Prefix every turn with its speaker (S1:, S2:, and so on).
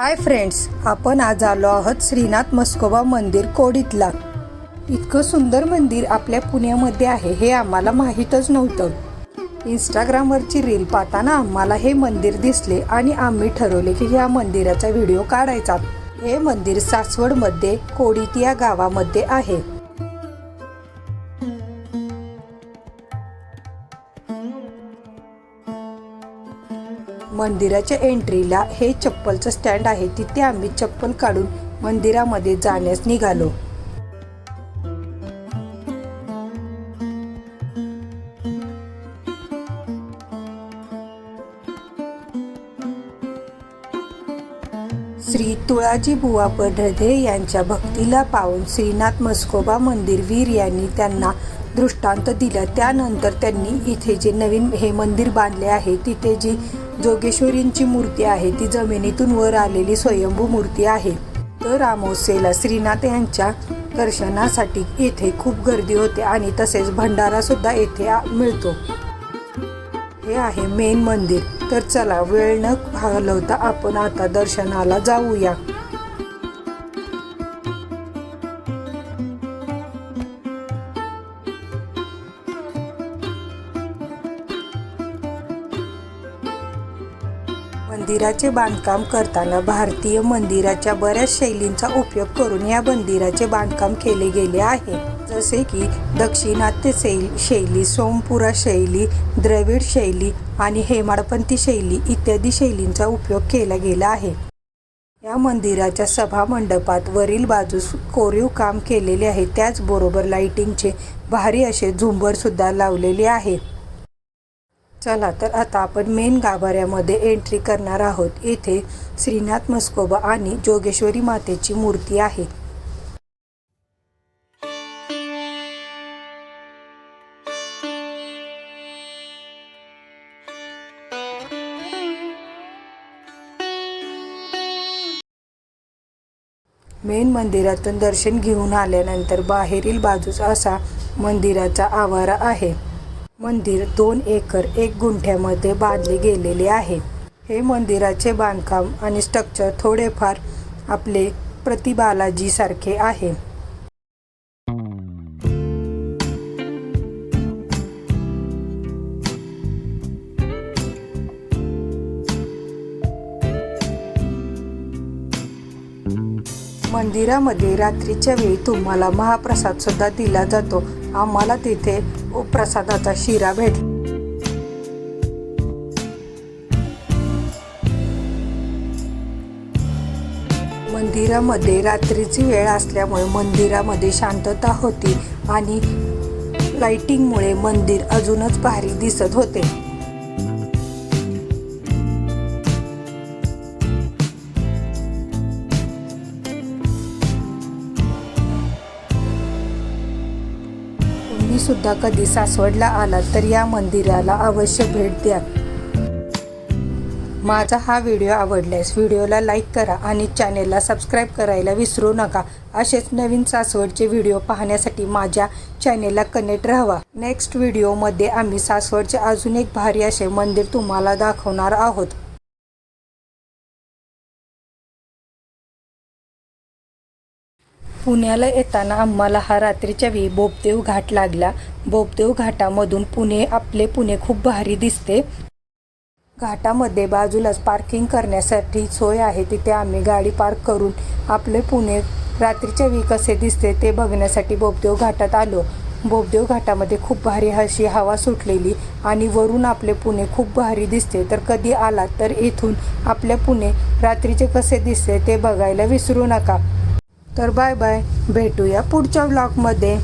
S1: Hi friends आपण आज आलो आहोत श्रीनाथ मस्कोबा मंदिर कोडीतला. इतकं सुंदर मंदिर आपल्या पुण्यामध्ये आहे हे आम्हाला माहीतच नव्हतं. इंस्टाग्रामवरची रील पाहताना आम्हाला हे मंदिर दिसले आणि आम्ही ठरवले की या मंदिराचा व्हिडिओ काढायचा. हे मंदिर सासवडमध्ये कोडीत या गावामध्ये आहे. मंदिराच्या एंट्रीला हे चप्पलचं स्टँड आहे. तिथे आम्ही चप्पल काढून मंदिरामध्ये जाण्यास निघालो. श्री तुळाजी बुवा पडधे यांच्या भक्तीला पाहून श्रीनाथ मस्कोबा मंदिर वीर यांनी त्यांना दृष्टांत दिला त्यानंतर त्यांनी इथे जे नवीन हे मंदिर बांधले आहे तिथे जी जोगेश्वरींची मूर्ती आहे ती जमिनीतून वर आलेली स्वयंभू मूर्ती आहे. तर अमावस्येला श्रीनाथ यांच्या दर्शनासाठी येथे खूप गर्दी होते आणि तसेच भंडारा सुद्धा येथे मिळतो. हे आहे मेन मंदिर. तर चला वेळ न घालवता आपण आता दर्शनाला जाऊया. मंदिराचे बांधकाम करताना भारतीय मंदिराच्या बऱ्याच शैलींचा उपयोग करून या मंदिराचे बांधकाम केले गेले आहे. जसे की दक्षिणात्य शैल शैली सोमपुरा शैली द्रविड शैली आणि हेमाडपंथी शैली इत्यादी शैलींचा उपयोग केला गेला आहे. या मंदिराच्या सभा मंडपात वरील बाजूस कोरीव काम केलेले आहे. त्याचबरोबर लाइटिंगचे भारी असे झुंबर सुद्धा लावलेले आहे. चला तर आता आपण मेन गाभाऱ्यामध्ये एंट्री करणार आहोत. येथे श्रीनाथ मस्कोबा आणि जोगेश्वरी मातेची मूर्ती आहे. मेन मंदिरातून दर्शन घेऊन आल्यानंतर बाहेरील बाजूस असा मंदिराचा आवारा आहे. मंदिर दोन एकर एक गुंठ्यामध्ये बांधले गेलेले आहे. हे मंदिराचे बांधकाम आणि स्ट्रक्चर थोडेफार आपले प्रतिबालाजी सारखे आहे. मंदिरामध्ये रात्रीच्या वेळी तुम्हाला महाप्रसाद सुद्धा दिला जातो. आम्हाला तिथे प्रसादाचा शिरा भेटला मंदिरामध्ये रात्रीची वेळ असल्यामुळे मंदिरामध्ये शांतता होती आणि लाइटिंगमुळे मंदिर अजूनच भारी दिसत होते. तुम्ही सुद्धा कधी सासवडला आलात तर या मंदिराला अवश्य भेट द्या. माझा हा व्हिडिओ आवडल्यास व्हिडिओला लाईक करा आणि चॅनेलला सबस्क्राईब करायला विसरू नका. असेच नवीन सासवडचे व्हिडिओ पाहण्यासाठी माझ्या चॅनेलला कनेक्ट राहावा. नेक्स्ट व्हिडिओमध्ये आम्ही सासवडचे अजून एक भारी असे मंदिर तुम्हाला दाखवणार आहोत. पुण्याला येताना आम्हाला हा रात्रीच्या वेळी बोपदेव घाट लागला. बोपदेव घाटामधून पुणे आपले पुणे खूप भारी दिसते. घाटामध्ये बाजूलाच पार्किंग करण्यासाठी सोय आहे. तिथे आम्ही गाडी पार्क करून आपले पुणे रात्रीच्या वेळी कसे दिसते ते बघण्यासाठी बोपदेव घाटात आलो. बोपदेव घाटामध्ये खूप भारी अशी हवा सुटलेली आणि वरून आपले पुणे खूप भारी दिसते. तर कधी आलात तर इथून आपल्या पुणे रात्रीचे कसे दिसते ते बघायला विसरू नका. तर बाय बाय. भेटूया पुढच्या ब्लॉगमध्ये